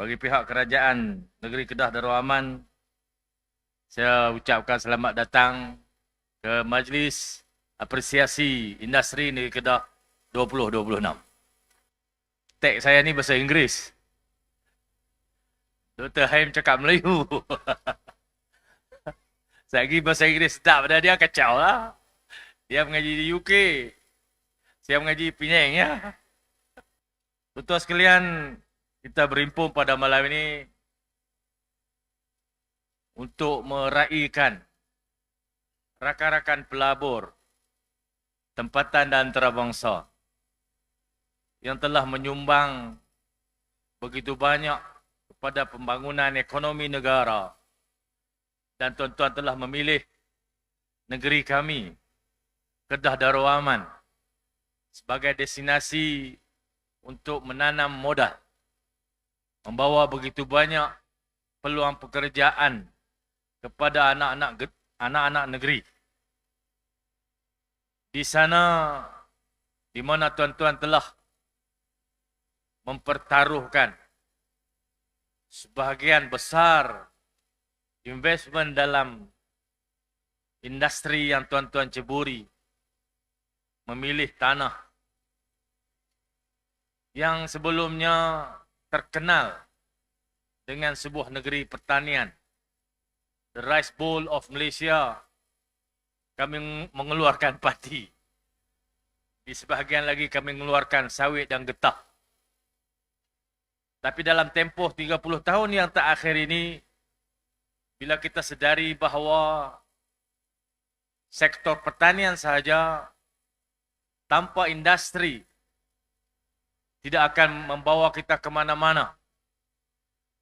bagi pihak kerajaan negeri Kedah Darul Aman, saya ucapkan selamat datang ke Majlis Apresiasi Industri Negeri Kedah 2026. Tag saya ni bahasa Inggeris. Dr. Haim cakap Melayu. saya lagi bahasa Inggeris sedap pada dia kacau lah. Dia mengaji di UK. Saya mengaji Penang ya. Tuan-tuan sekalian, kita berhimpun pada malam ini untuk meraihkan rakan-rakan pelabur tempatan dan antarabangsa yang telah menyumbang begitu banyak kepada pembangunan ekonomi negara. Dan tuan-tuan telah memilih negeri kami Kedah Darul Aman sebagai destinasi untuk menanam modal membawa begitu banyak peluang pekerjaan kepada anak-anak anak-anak negeri. Di sana di mana tuan-tuan telah mempertaruhkan sebahagian besar investment dalam industri yang tuan-tuan ceburi memilih tanah yang sebelumnya terkenal dengan sebuah negeri pertanian. The Rice Bowl of Malaysia. Kami mengeluarkan padi. Di sebahagian lagi kami mengeluarkan sawit dan getah. Tapi dalam tempoh 30 tahun yang terakhir ini, bila kita sedari bahawa sektor pertanian sahaja tanpa industri tidak akan membawa kita ke mana-mana.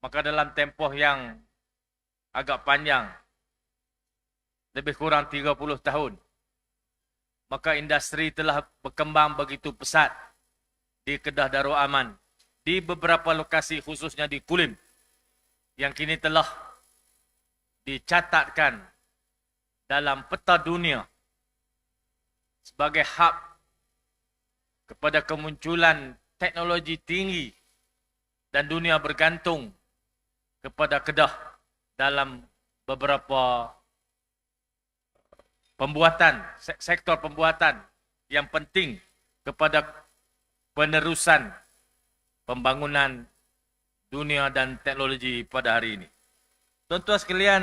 Maka dalam tempoh yang agak panjang, lebih kurang 30 tahun, maka industri telah berkembang begitu pesat di Kedah Darul Aman, di beberapa lokasi khususnya di Kulim, yang kini telah dicatatkan dalam peta dunia sebagai hub kepada kemunculan teknologi tinggi dan dunia bergantung kepada Kedah dalam beberapa pembuatan, sektor pembuatan yang penting kepada penerusan pembangunan dunia dan teknologi pada hari ini. Tuan-tuan sekalian,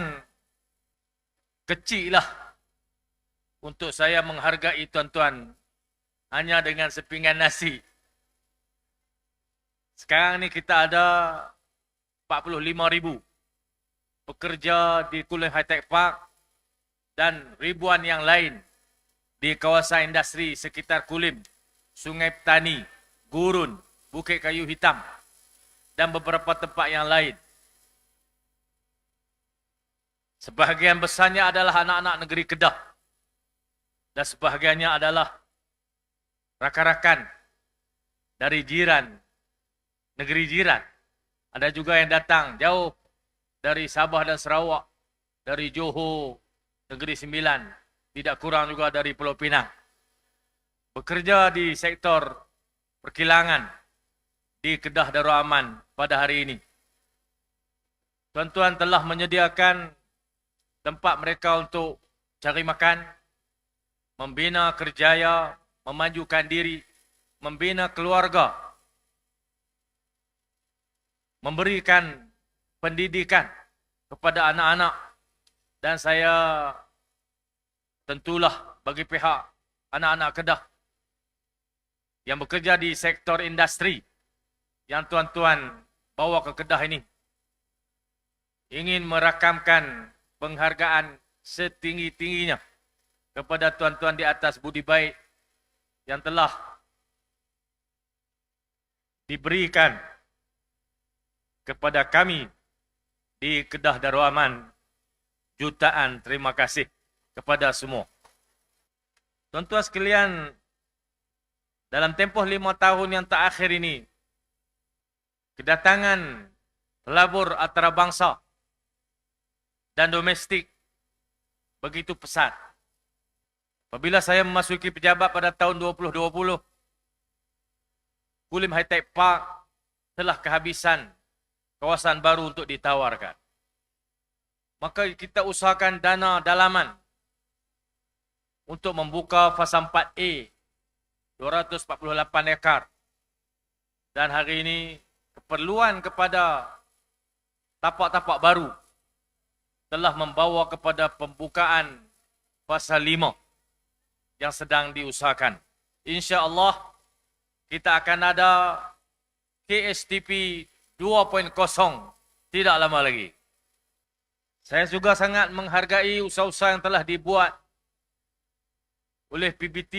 kecil lah untuk saya menghargai tuan-tuan hanya dengan sepinggan nasi sekarang ni kita ada 45 ribu pekerja di Kulim High Tech Park dan ribuan yang lain di kawasan industri sekitar Kulim, Sungai Petani, Gurun, Bukit Kayu Hitam dan beberapa tempat yang lain. Sebahagian besarnya adalah anak-anak negeri Kedah dan sebahagiannya adalah rakan-rakan dari jiran negeri jiran. Ada juga yang datang jauh dari Sabah dan Sarawak, dari Johor, Negeri Sembilan, tidak kurang juga dari Pulau Pinang. Bekerja di sektor perkilangan di Kedah Darul Aman pada hari ini. Tuan-tuan telah menyediakan tempat mereka untuk cari makan, membina kerjaya, memajukan diri, membina keluarga memberikan pendidikan kepada anak-anak. Dan saya tentulah bagi pihak anak-anak Kedah yang bekerja di sektor industri yang tuan-tuan bawa ke Kedah ini ingin merakamkan penghargaan setinggi-tingginya kepada tuan-tuan di atas budi baik yang telah diberikan kepada kami di Kedah Darul Aman jutaan terima kasih kepada semua. Tuan-tuan sekalian, dalam tempoh lima tahun yang terakhir ini, kedatangan pelabur antarabangsa dan domestik begitu pesat. Apabila saya memasuki pejabat pada tahun 2020, Kulim High Tech Park telah kehabisan kawasan baru untuk ditawarkan. Maka kita usahakan dana dalaman untuk membuka fasa 4A 248 ekar. Dan hari ini keperluan kepada tapak-tapak baru telah membawa kepada pembukaan fasa 5 yang sedang diusahakan. InsyaAllah kita akan ada KSTP 2.0 tidak lama lagi. Saya juga sangat menghargai usaha-usaha yang telah dibuat oleh PBT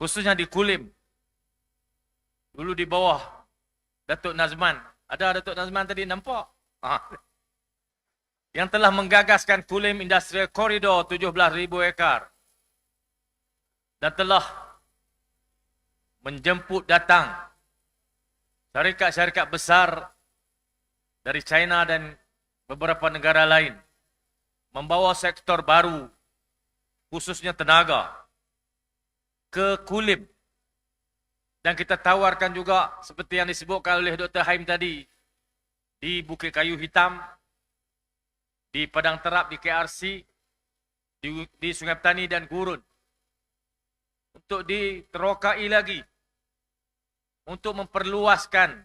khususnya di Kulim. Dulu di bawah Datuk Nazman. Ada Datuk Nazman tadi nampak? Ha. Yang telah menggagaskan Kulim Industrial Corridor 17,000 ekar. Dan telah menjemput datang syarikat-syarikat besar dari China dan beberapa negara lain membawa sektor baru khususnya tenaga ke Kulim dan kita tawarkan juga seperti yang disebutkan oleh Dr. Haim tadi di Bukit Kayu Hitam di Padang Terap di KRC di, di Sungai Petani dan Gurun untuk diterokai lagi untuk memperluaskan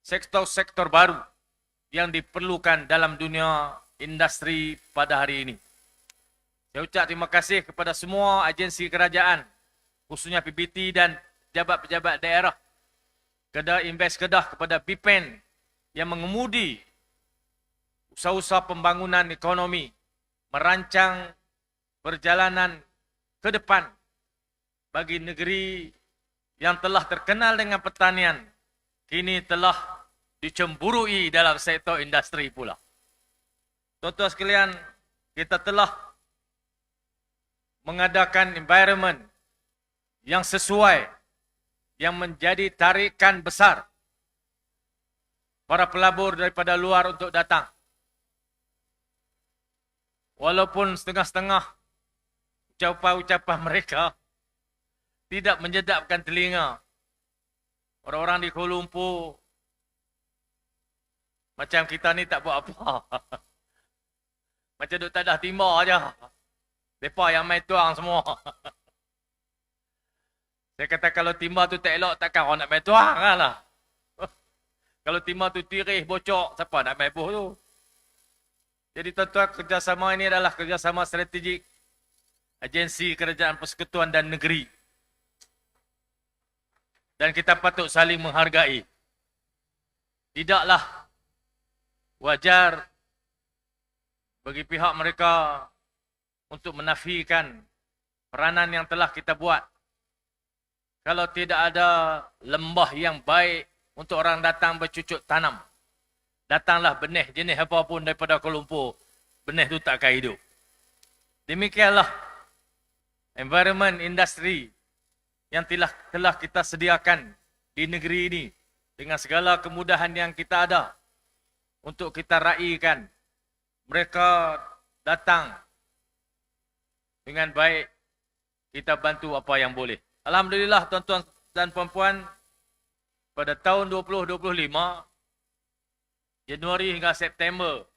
sektor-sektor baru yang diperlukan dalam dunia industri pada hari ini. Saya ucap terima kasih kepada semua agensi kerajaan, khususnya PBT dan pejabat-pejabat daerah, Kedah Invest Kedah kepada BIPEN yang mengemudi usaha-usaha pembangunan ekonomi, merancang perjalanan ke depan bagi negeri yang telah terkenal dengan pertanian kini telah dicemburui dalam sektor industri pula. Tuan-tuan sekalian, kita telah mengadakan environment yang sesuai yang menjadi tarikan besar para pelabur daripada luar untuk datang. Walaupun setengah-setengah ucapan-ucapan mereka tidak menjedapkan telinga. Orang-orang di Kuala Lumpur macam kita ni tak buat apa. macam duk tak dah timba aja. Depa yang main tuang semua. Saya kata kalau timba tu tak elok takkan orang nak main tuang kan lah. kalau timba tu tirih bocok siapa nak main buh tu. Jadi tuan-tuan kerjasama ini adalah kerjasama strategik agensi kerajaan persekutuan dan negeri dan kita patut saling menghargai. Tidaklah wajar bagi pihak mereka untuk menafikan peranan yang telah kita buat. Kalau tidak ada lembah yang baik untuk orang datang bercucuk tanam. Datanglah benih jenis apapun daripada Kuala Lumpur. Benih itu tak akan hidup. Demikianlah environment industry yang telah telah kita sediakan di negeri ini dengan segala kemudahan yang kita ada untuk kita raikan. Mereka datang dengan baik. Kita bantu apa yang boleh. Alhamdulillah tuan-tuan dan puan-puan pada tahun 2025 Januari hingga September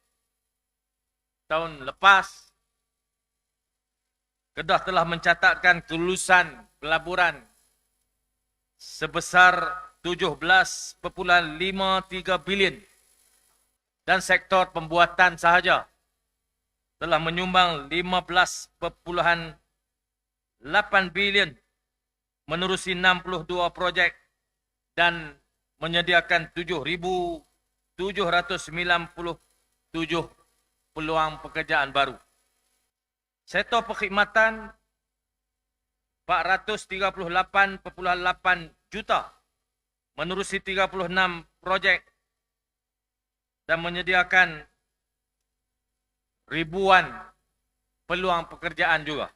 tahun lepas Kedah telah mencatatkan kelulusan pelaburan sebesar 17.53 bilion dan sektor pembuatan sahaja telah menyumbang 15.8 bilion menerusi 62 projek dan menyediakan 7,797 peluang pekerjaan baru. Sektor perkhidmatan 438.8 juta menerusi 36 projek dan menyediakan ribuan peluang pekerjaan juga.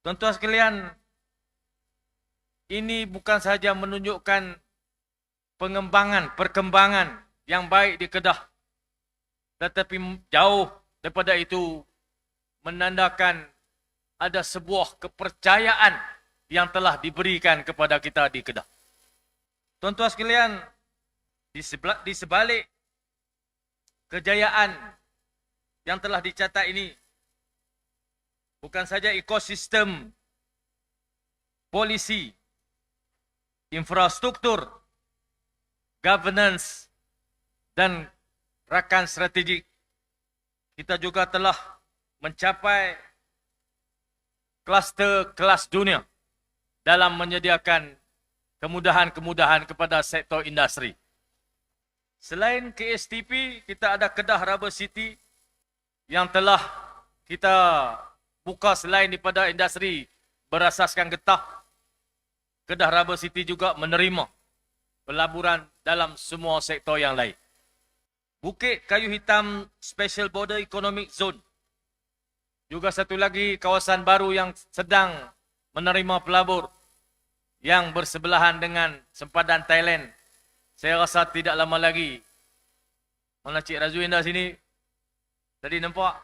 Tuan-tuan sekalian, ini bukan sahaja menunjukkan pengembangan, perkembangan yang baik di Kedah. Tetapi jauh daripada itu menandakan ada sebuah kepercayaan yang telah diberikan kepada kita di Kedah. Tuan-tuan sekalian, di, di sebalik kejayaan yang telah dicatat ini, bukan saja ekosistem polisi, infrastruktur, governance, dan rakan strategik, kita juga telah mencapai kluster kelas dunia dalam menyediakan kemudahan-kemudahan kepada sektor industri. Selain KSTP, kita ada Kedah Rubber City yang telah kita buka selain daripada industri berasaskan getah. Kedah Rubber City juga menerima pelaburan dalam semua sektor yang lain. Bukit Kayu Hitam Special Border Economic Zone. Juga satu lagi kawasan baru yang sedang menerima pelabur yang bersebelahan dengan sempadan Thailand. Saya rasa tidak lama lagi. Mana Cik Razuin dah sini? Tadi nampak?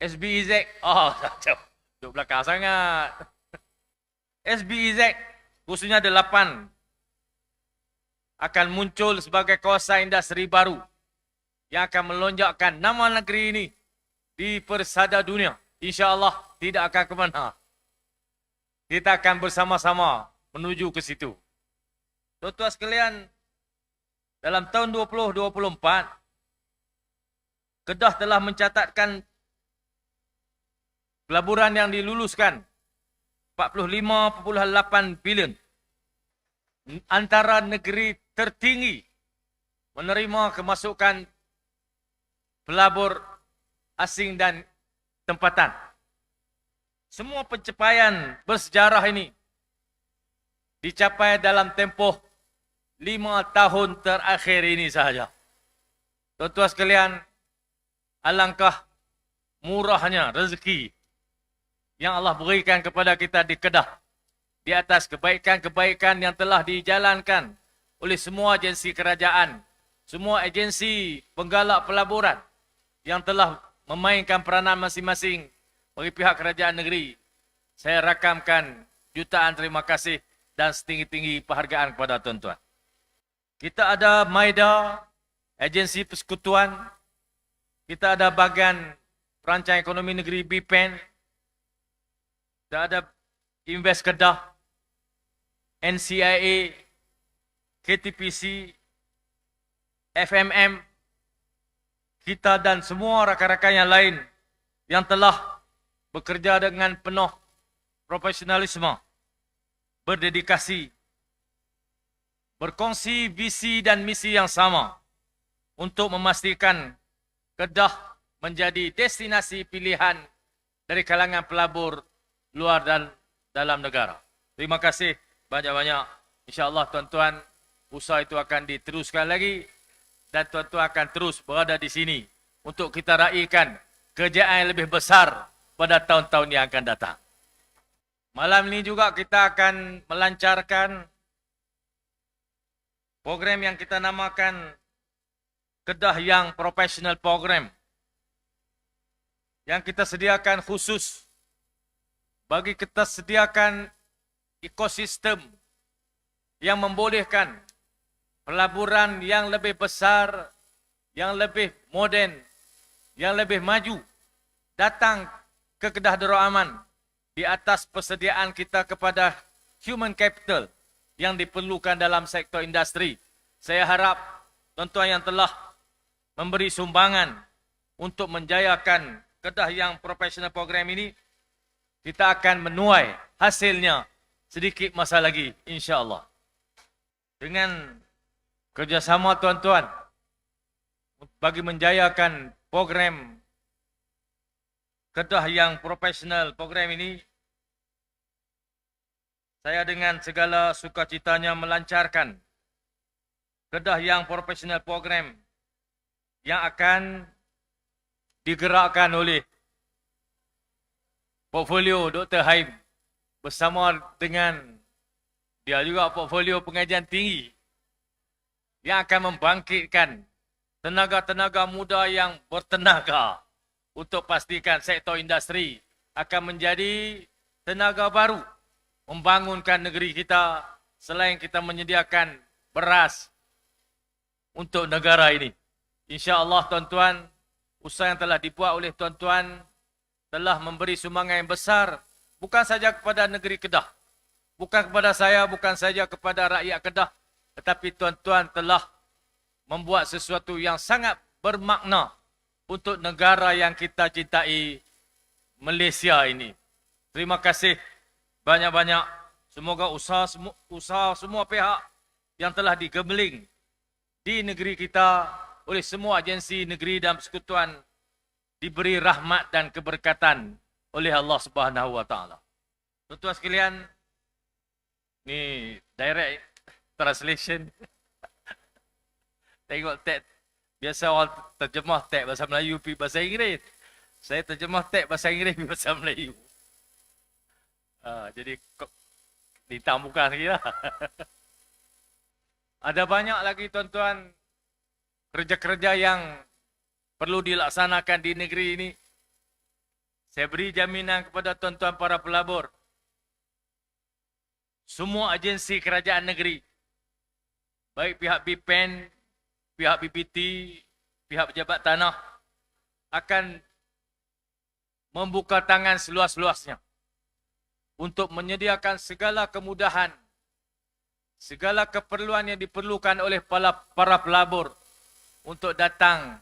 SBEZ. Oh, jauh. Duduk belakang sangat. SBEZ khususnya delapan akan muncul sebagai kawasan industri baru yang akan melonjakkan nama negeri ini di persada dunia. InsyaAllah tidak akan ke mana. Kita akan bersama-sama menuju ke situ. Tuan-tuan sekalian, dalam tahun 2024, Kedah telah mencatatkan pelaburan yang diluluskan 45.8 bilion. Antara negeri tertinggi menerima kemasukan pelabur asing dan tempatan. Semua pencapaian bersejarah ini dicapai dalam tempoh lima tahun terakhir ini sahaja. Tuan-tuan sekalian, alangkah murahnya rezeki yang Allah berikan kepada kita di Kedah di atas kebaikan-kebaikan yang telah dijalankan oleh semua agensi kerajaan, semua agensi penggalak pelaburan yang telah memainkan peranan masing-masing bagi pihak kerajaan negeri, saya rakamkan jutaan terima kasih dan setinggi-tinggi penghargaan kepada tuan-tuan. Kita ada MAIDA, Agensi Persekutuan. Kita ada bagian Perancang Ekonomi Negeri BPEN. Kita ada Invest Kedah, NCIA, KTPC, FMM, kita dan semua rakan-rakan yang lain yang telah bekerja dengan penuh profesionalisme, berdedikasi, berkongsi visi dan misi yang sama untuk memastikan Kedah menjadi destinasi pilihan dari kalangan pelabur luar dan dalam negara. Terima kasih banyak-banyak. InsyaAllah tuan-tuan, usaha itu akan diteruskan lagi dan tuan-tuan akan terus berada di sini untuk kita raikan kejayaan yang lebih besar pada tahun-tahun yang akan datang. Malam ini juga kita akan melancarkan program yang kita namakan Kedah Yang Professional Program yang kita sediakan khusus bagi kita sediakan ekosistem yang membolehkan pelaburan yang lebih besar, yang lebih moden, yang lebih maju datang ke Kedah Darul Aman di atas persediaan kita kepada human capital yang diperlukan dalam sektor industri. Saya harap tuan-tuan yang telah memberi sumbangan untuk menjayakan Kedah yang profesional program ini, kita akan menuai hasilnya sedikit masa lagi, insya-Allah. Dengan kerjasama tuan-tuan bagi menjayakan program Kedah yang profesional program ini, saya dengan segala sukacitanya melancarkan Kedah yang profesional program yang akan digerakkan oleh portfolio Dr. Haim bersama dengan dia juga portfolio pengajian tinggi yang akan membangkitkan tenaga-tenaga muda yang bertenaga untuk pastikan sektor industri akan menjadi tenaga baru membangunkan negeri kita selain kita menyediakan beras untuk negara ini. InsyaAllah tuan-tuan, usaha yang telah dibuat oleh tuan-tuan telah memberi sumbangan yang besar bukan saja kepada negeri Kedah. Bukan kepada saya, bukan saja kepada rakyat Kedah. Tetapi tuan-tuan telah membuat sesuatu yang sangat bermakna untuk negara yang kita cintai, Malaysia ini. Terima kasih banyak-banyak. Semoga usaha, usaha semua pihak yang telah digebeling di negeri kita oleh semua agensi negeri dan persekutuan diberi rahmat dan keberkatan oleh Allah Subhanahu wa taala. Tuan-tuan sekalian, ni direct translation. Tengok tag biasa orang terjemah tag bahasa Melayu pi bahasa Inggeris. Saya terjemah tag bahasa Inggeris pi bahasa Melayu. Uh, jadi ditamukan lagi lah. Ada banyak lagi tuan-tuan kerja-kerja yang perlu dilaksanakan di negeri ini. Saya beri jaminan kepada tuan-tuan para pelabur. Semua agensi kerajaan negeri, baik pihak BPN, pihak BPT, pihak pejabat tanah, akan membuka tangan seluas-luasnya untuk menyediakan segala kemudahan, segala keperluan yang diperlukan oleh para, para pelabur untuk datang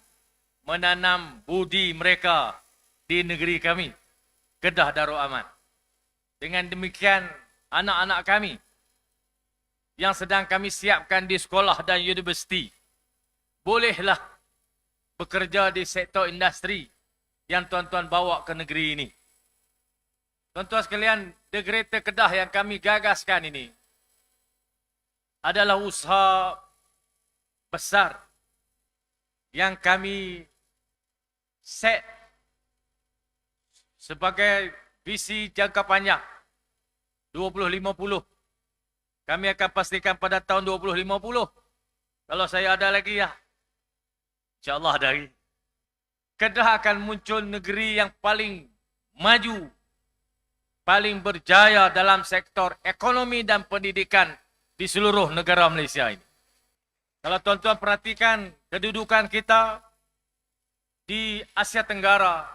menanam budi mereka di negeri kami, Kedah Darul Aman. Dengan demikian, anak-anak kami yang sedang kami siapkan di sekolah dan universiti, bolehlah bekerja di sektor industri yang tuan-tuan bawa ke negeri ini. Tuan-tuan sekalian, The Greater Kedah yang kami gagaskan ini adalah usaha besar yang kami set sebagai visi jangka panjang 2050. Kami akan pastikan pada tahun 2050. Kalau saya ada lagi ya. InsyaAllah dari. Kedah akan muncul negeri yang paling maju. Paling berjaya dalam sektor ekonomi dan pendidikan di seluruh negara Malaysia ini. Kalau tuan-tuan perhatikan kedudukan kita di Asia Tenggara,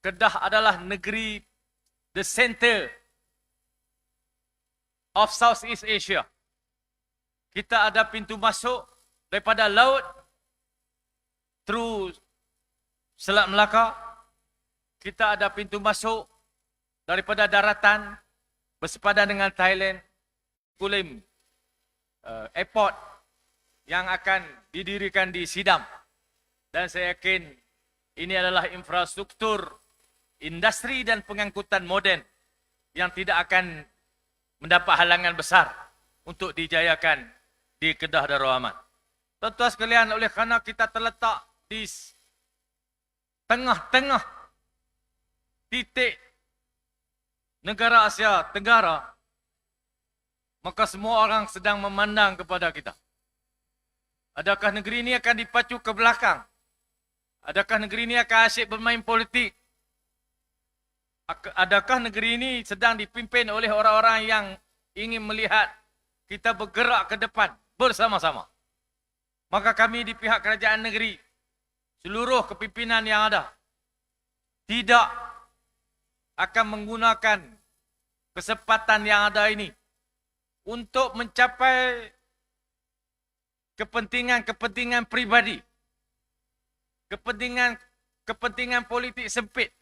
Kedah adalah negeri the center of Southeast Asia. Kita ada pintu masuk daripada laut through Selat Melaka. Kita ada pintu masuk daripada daratan bersepadan dengan Thailand. Kulim uh, airport yang akan didirikan di Sidam. Dan saya yakin ini adalah infrastruktur industri dan pengangkutan moden yang tidak akan mendapat halangan besar untuk dijayakan di Kedah Darul Aman. Tuan-tuan sekalian, oleh kerana kita terletak di tengah-tengah titik negara Asia Tenggara, maka semua orang sedang memandang kepada kita. Adakah negeri ini akan dipacu ke belakang Adakah negeri ini akan asyik bermain politik? Adakah negeri ini sedang dipimpin oleh orang-orang yang ingin melihat kita bergerak ke depan bersama-sama? Maka kami di pihak kerajaan negeri, seluruh kepimpinan yang ada, tidak akan menggunakan kesempatan yang ada ini untuk mencapai kepentingan-kepentingan pribadi kepentingan kepentingan politik sempit.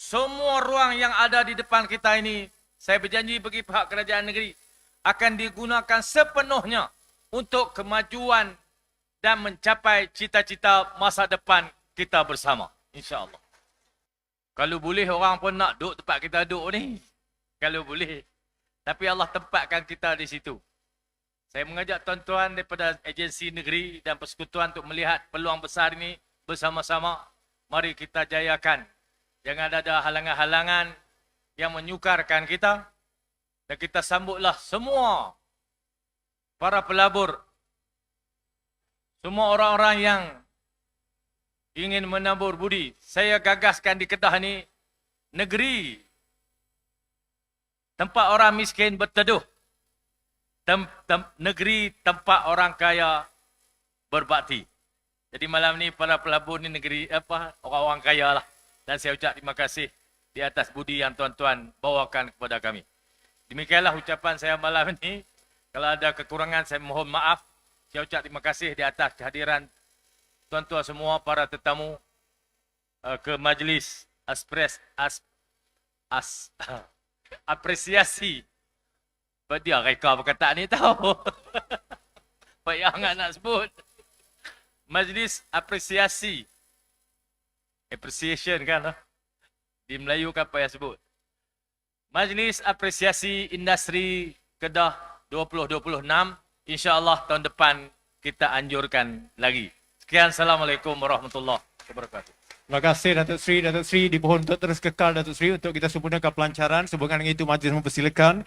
Semua ruang yang ada di depan kita ini, saya berjanji bagi pihak kerajaan negeri, akan digunakan sepenuhnya untuk kemajuan dan mencapai cita-cita masa depan kita bersama. InsyaAllah. Kalau boleh orang pun nak duduk tempat kita duduk ni. Kalau boleh. Tapi Allah tempatkan kita di situ. Saya mengajak tuan-tuan daripada agensi negeri dan persekutuan untuk melihat peluang besar ini bersama-sama. Mari kita jayakan. Jangan ada halangan-halangan yang menyukarkan kita. Dan kita sambutlah semua para pelabur. Semua orang-orang yang ingin menabur budi. Saya gagaskan di Kedah ini negeri tempat orang miskin berteduh tem, tem, negeri tempat orang kaya berbakti. Jadi malam ni para pelabur ni negeri apa orang-orang kaya lah. Dan saya ucap terima kasih di atas budi yang tuan-tuan bawakan kepada kami. Demikianlah ucapan saya malam ini. Kalau ada kekurangan saya mohon maaf. Saya ucap terima kasih di atas kehadiran tuan-tuan semua para tetamu uh, ke majlis Aspres as as apresiasi. Apa dia reka perkataan ni tahu. Payah nak sebut. Majlis apresiasi. Appreciation kan? ah? Di Melayu kan payah sebut. Majlis Apresiasi Industri Kedah 2026 insya-Allah tahun depan kita anjurkan lagi. Sekian Assalamualaikum warahmatullahi wabarakatuh. Terima kasih Datuk Seri. Datuk Seri dimohon untuk terus kekal Datuk Seri untuk kita sempurnakan pelancaran. Sehubungan dengan itu majlis mempersilakan